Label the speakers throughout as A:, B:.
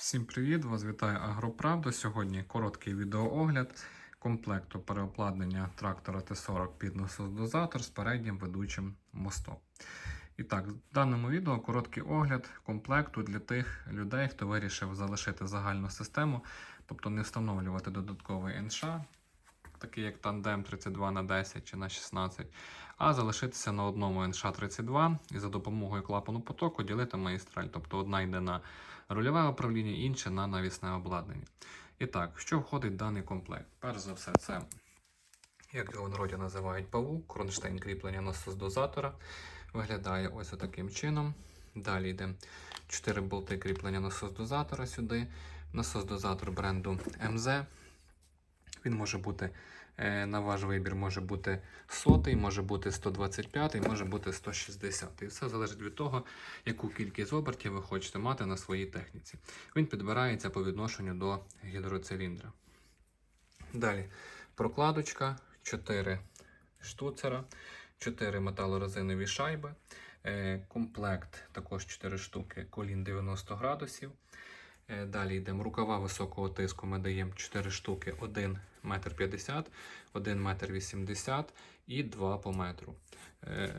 A: Всім привіт! Вас вітає Агроправда. Сьогодні короткий відеоогляд комплекту переобладнання трактора Т40 під насоздозатор з переднім ведучим мостом. І так, в даному відео короткий огляд комплекту для тих людей, хто вирішив залишити загальну систему, тобто не встановлювати додатковий НШ, такий як тандем 32 на 10 чи на 16, а залишитися на одному НШ-32 і за допомогою клапану потоку ділити магістраль. Тобто одна йде на рульове управління, інше на навісне обладнання. І так, що входить даний комплект? Перш за все, це, як його в народі називають павук, кронштейн кріплення насос-дозатора. Виглядає ось таким чином. Далі йде 4 болти кріплення насос-дозатора сюди. Насос-дозатор бренду МЗ. Він може бути е, на ваш вибір, може бути сотий, може бути 125, може бути 160. І все залежить від того, яку кількість обертів ви хочете мати на своїй техніці. Він підбирається по відношенню до гідроциліндра. Далі прокладочка, 4 штуцера, 4 металорезинові шайби, е, комплект також 4 штуки, колін 90 градусів. Е, Далі йдемо рукава високого тиску. Ми даємо 4 штуки, 1 метр 50, 1 метр 80 і 2 по метру. Е,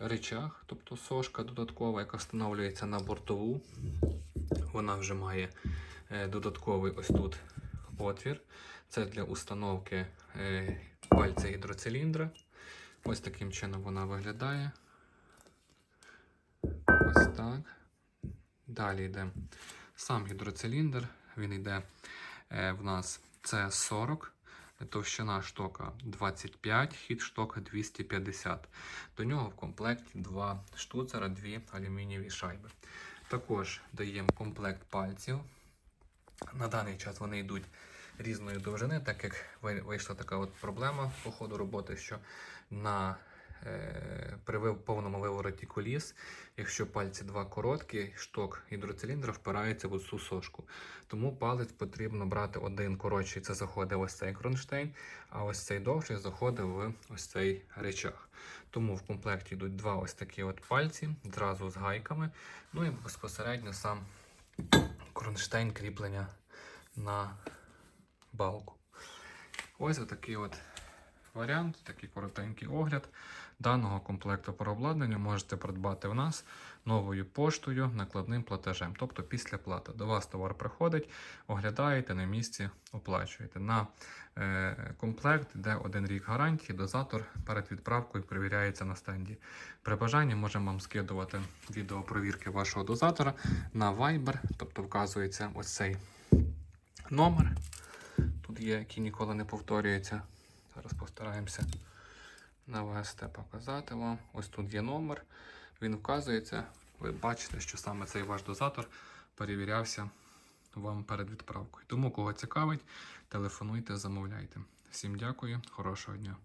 A: Речах, тобто сошка додаткова, яка встановлюється на бортову. Вона вже має е, додатковий ось тут отвір. Це для установки пальця гідроциліндра. Ось таким чином вона виглядає. Ось так. Далі йде сам гідроциліндр. Він йде е, в нас це 40, товщина штока 25, хід штока 250. До нього в комплекті два штуцера, дві алюмінієві шайби. Також даємо комплект пальців. На даний час вони йдуть різної довжини, так як вийшла така от проблема по ходу роботи, що на при повному вивороті коліс, якщо пальці два короткі, шток гідроциліндра впирається в цю сошку. Тому палець потрібно брати один коротший, це заходить в ось цей кронштейн, а ось цей довший заходить в ось цей речах. Тому в комплекті йдуть два ось такі от пальці, зразу з гайками, ну і безпосередньо сам кронштейн кріплення на балку. Ось отакий от варіант, такий коротенький огляд даного комплекту переобладнання можете придбати в нас новою поштою накладним платежем, тобто після плати. До вас товар приходить, оглядаєте на місці, оплачуєте. На е, комплект йде один рік гарантії, дозатор перед відправкою перевіряється на стенді. При бажанні можемо вам скидувати відео провірки вашого дозатора на Viber, тобто вказується ось цей номер. Тут є, який ніколи не повторюється. Постараємося навести, показати вам. Ось тут є номер. Він вказується. Ви бачите, що саме цей ваш дозатор перевірявся вам перед відправкою. Тому, кого цікавить, телефонуйте, замовляйте. Всім дякую, хорошого дня.